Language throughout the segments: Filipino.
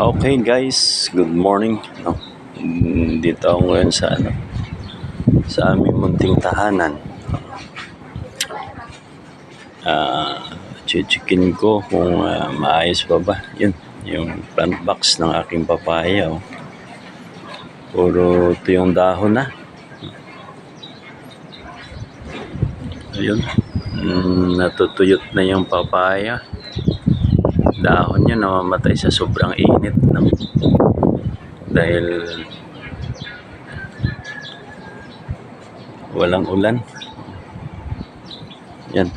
Okay guys, good morning. Mm, Dito ako ngayon sa ano sa aming munting tahanan. Ah, chichikin ko kung ah, maayos pa ba. Yun, yung plant box ng aking papaya. Oh. Puro ito yung dahon na. Ayun. Mm, natutuyot na yung papaya dahon niya namamatay sa sobrang init no? dahil walang ulan. Yan.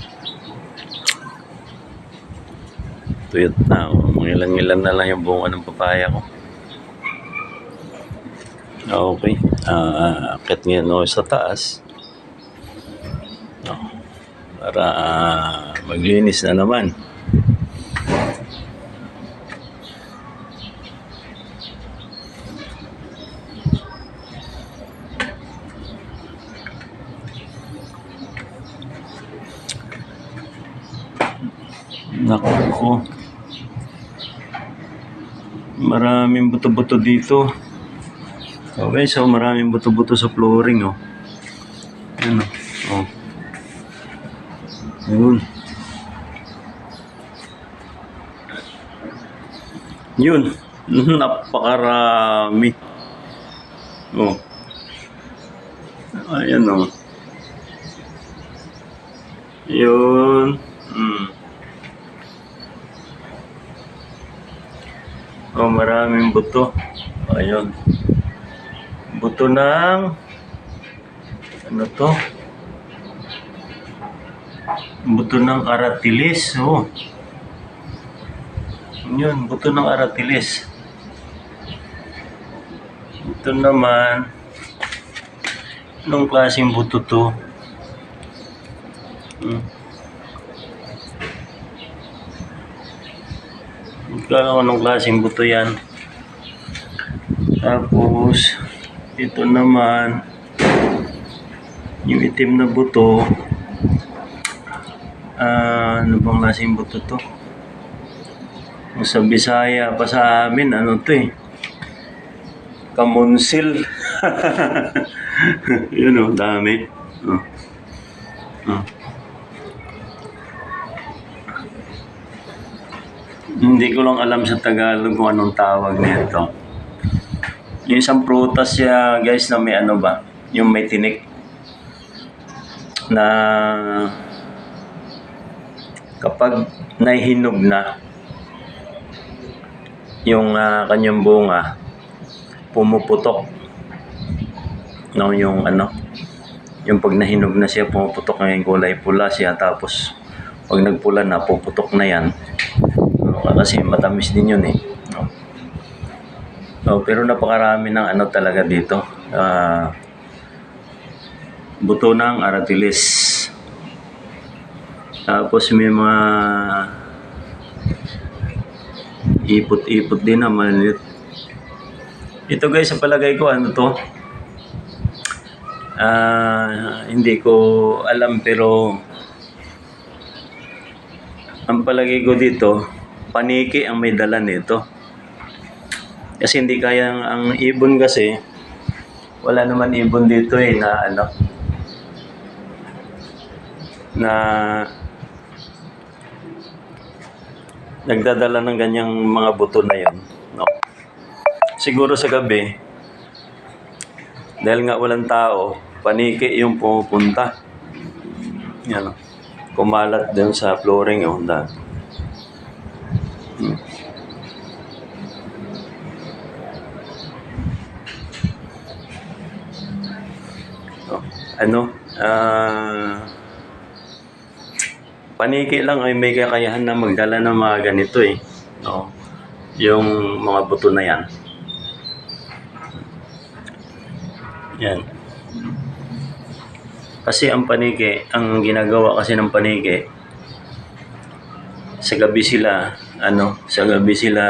Tuyot na oh. mga ilan na lang yung bunga ng papaya ko. Okay. Uh, akit ngayon ako sa taas. Oh, para ah, maglinis na naman Naku. Maraming buto-buto dito. Okay, so maraming buto-buto sa flooring, oh. Yan, oh. oh. Yun. Yun. Napakarami. Oh. Ayan, oh. Yun. Hmm. Oh, maraming buto. Ayun. Buto ng ano to? Buto ng aratilis. Oh. Yun, buto ng aratilis. Ito naman, anong klaseng buto to? Hmm. Kaya anong klaseng buto yan. Tapos, ito naman, yung itim na buto, ah, ano bang klaseng buto to? Sa Bisaya pa sa amin, ano to eh? Kamunsil. Yun oh, dami. Oh. Oh. Hindi ko lang alam sa Tagalog kung anong tawag nito. Yung isang prutas siya, guys, na may ano ba? Yung may tinik. Na kapag nahihinog na yung ah, kanyang bunga, pumuputok. No, yung ano, yung pag nahinog na siya, pumuputok yung kulay pula siya. Tapos, pag nagpula na, puputok na yan. Kasi matamis din yun eh. No? No, pero napakarami ng ano talaga dito. Ah, buto ng aratilis. Tapos may mga ipot-ipot din na maliit. Ito guys, sa palagay ko, ano to? Ah, hindi ko alam pero ang palagay ko dito, paniki ang may dala nito. Kasi hindi kaya ang, ibon kasi, wala naman ibon dito eh na ano, na nagdadala ng ganyang mga buto na yon. No? Siguro sa gabi, dahil nga walang tao, paniki yung pumupunta. Yan, kumalat din sa flooring yung dahil. Hmm. Oh, ano? Ah... paniki lang ay may kakayahan na magdala ng mga ganito eh. No? Yung mga buto na yan. Yan. Kasi ang paniki, ang ginagawa kasi ng paniki, sa gabi sila, ano, sa gabi sila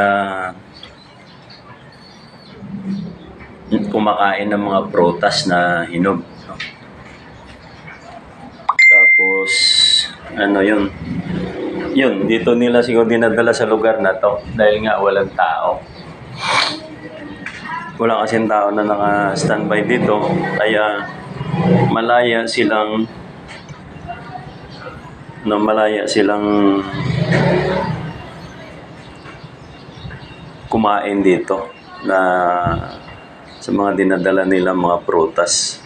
kumakain ng mga prutas na hinog. no? Tapos, ano yun, yun, dito nila siguro dinadala sa lugar na to dahil nga walang tao. wala kasing tao na naka-standby dito. Kaya malaya silang no, malaya silang kumain dito na sa mga dinadala nila mga prutas.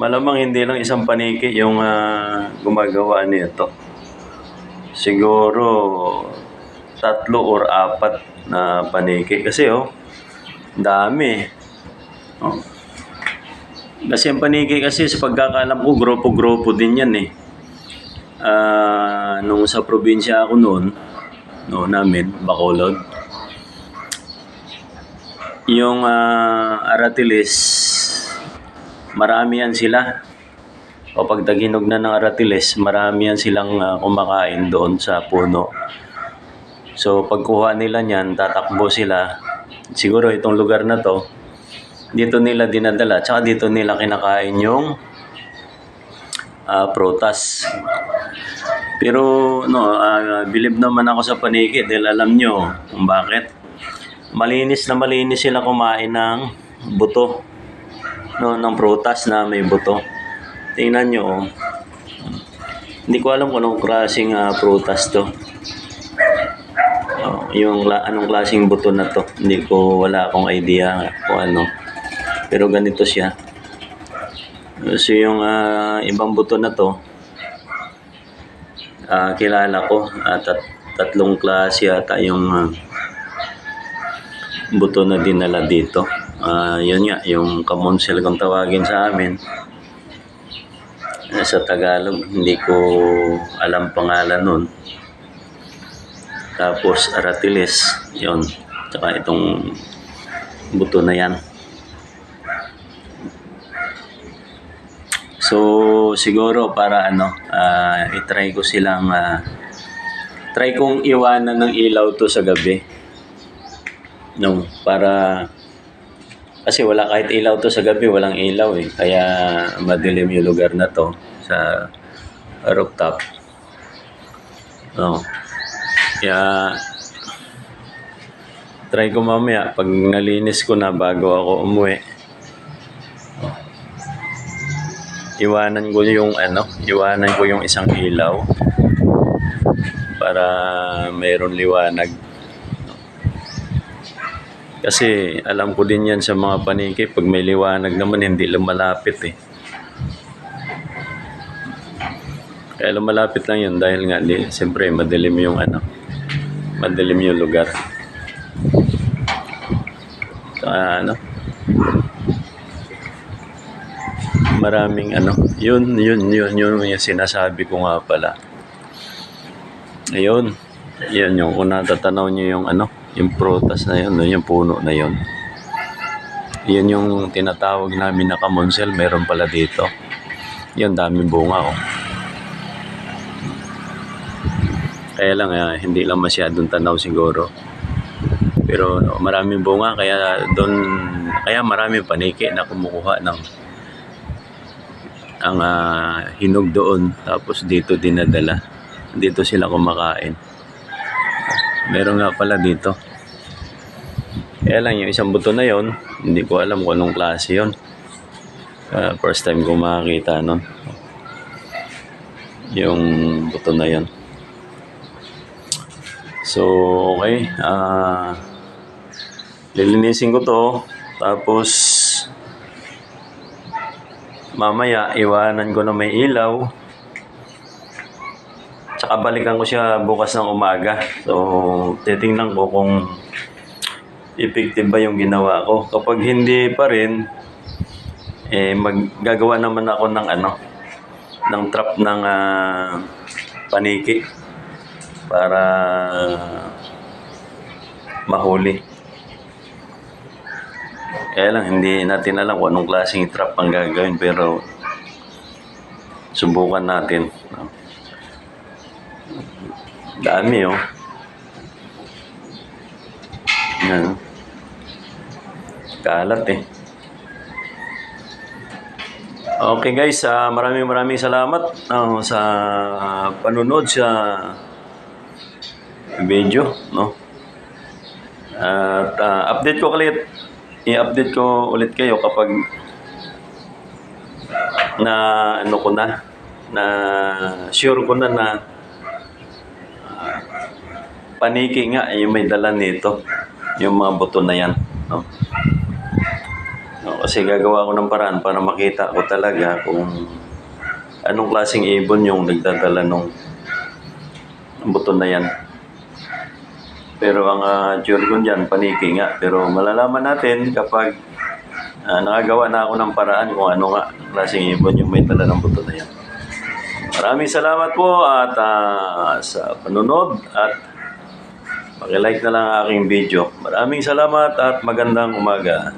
Malamang hindi lang isang paniki yung ah, gumagawa nito. Siguro tatlo or apat na paniki. Kasi oh, dami. Oh. Kasi ang paniki kasi sa pagkakalam ko, grupo-grupo din yan eh. Ah, nung sa probinsya ako noon, no, namin, Bacolod, yung ah, Aratiles, marami yan sila. O pag taginog na ng Aratiles, marami yan silang ah, kumakain doon sa puno. So pagkuha nila niyan, tatakbo sila. Siguro itong lugar na to, dito nila dinadala, tsaka dito nila kinakain yung ah, prutas. Pero no, ah, believe naman ako sa paniki dahil alam nyo kung bakit. Malinis na malinis sila kumain ng buto. No, ng prutas na may buto. Tingnan nyo. oh. Hindi ko alam kung anong klaseng ah, prutas to. Oh, yung anong klaseng buto na to. Hindi ko wala akong idea kung ano. Pero ganito siya. So yung ah, ibang buto na to, ah, kilala ko. at tatlong klase yata yung ah, buto na dinala dito. Ah, yun nga, yung kamonsel kung tawagin sa amin. Sa Tagalog, hindi ko alam pangalan nun. Tapos aratiles, yun. Tsaka itong buto na yan. So, siguro para ano, ah, itry ko silang, ah, try kong iwanan ng ilaw to sa gabi. No, para, kasi wala kahit ilaw to sa gabi, walang ilaw eh. Kaya madilim yung lugar na to sa rooftop. No. Kaya, try ko mamaya pag nalinis ko na bago ako umuwi. Iwanan ko yung ano, iwanan ko yung isang ilaw para mayroon liwanag. Kasi alam ko din yan sa mga paniki, pag may liwanag naman hindi lumalapit eh. Kaya lumalapit lang yun dahil nga di, siyempre madilim yung ano, madilim yung lugar. Saka ano, maraming ano, yun, yun, yun, yun yung sinasabi ko nga pala. Ayun, yun yung kung natatanaw nyo yung ano, yung prutas na yun, yung puno na yun. Yun yung tinatawag namin na kamonsel, meron pala dito. Yun, daming bunga oh. Kaya lang, ah, hindi lang masyadong tanaw siguro. Pero no, maraming bunga, kaya doon, kaya maraming paniki na kumukuha ng ang ah, hinog doon tapos dito dinadala dito sila kumakain meron nga pala dito kaya lang yung isang buto na yon hindi ko alam kung anong klase yon Ah, first time ko makakita nun yung buto na yon so okay ah lilinisin ko to tapos mamaya iwanan ko na may ilaw. Tsaka balikan ko siya bukas ng umaga. So titingnan ko kung effective ba yung ginawa ko kapag hindi pa rin eh maggagawa naman ako ng ano ng trap ng ah, paniki para mahuli kaya lang, hindi natin alam kung anong klaseng trap ang gagawin, pero subukan natin. Dami, oh. Yan. Kalat, eh. Okay guys, ah, maraming maraming salamat ah, sa panunod sa video, no? At ah, update ko ulit, i-update ko ulit kayo kapag na ano ko na, na sure ko na na ah, paniki nga yung may dala nito, yung mga buto na yan. No? Kasi gagawa ko ng paraan para makita ko talaga kung anong klaseng ibon yung nagdadala nung buto na yan. Pero ang uh, sure ko dyan, paniki nga. Pero malalaman natin kapag ah, nakagawa na ako ng paraan kung ano nga klaseng ibon yung may dala ng buto na yan. Maraming salamat po at ah, sa panunod at pakilike na lang ang aking video. Maraming salamat at magandang umaga.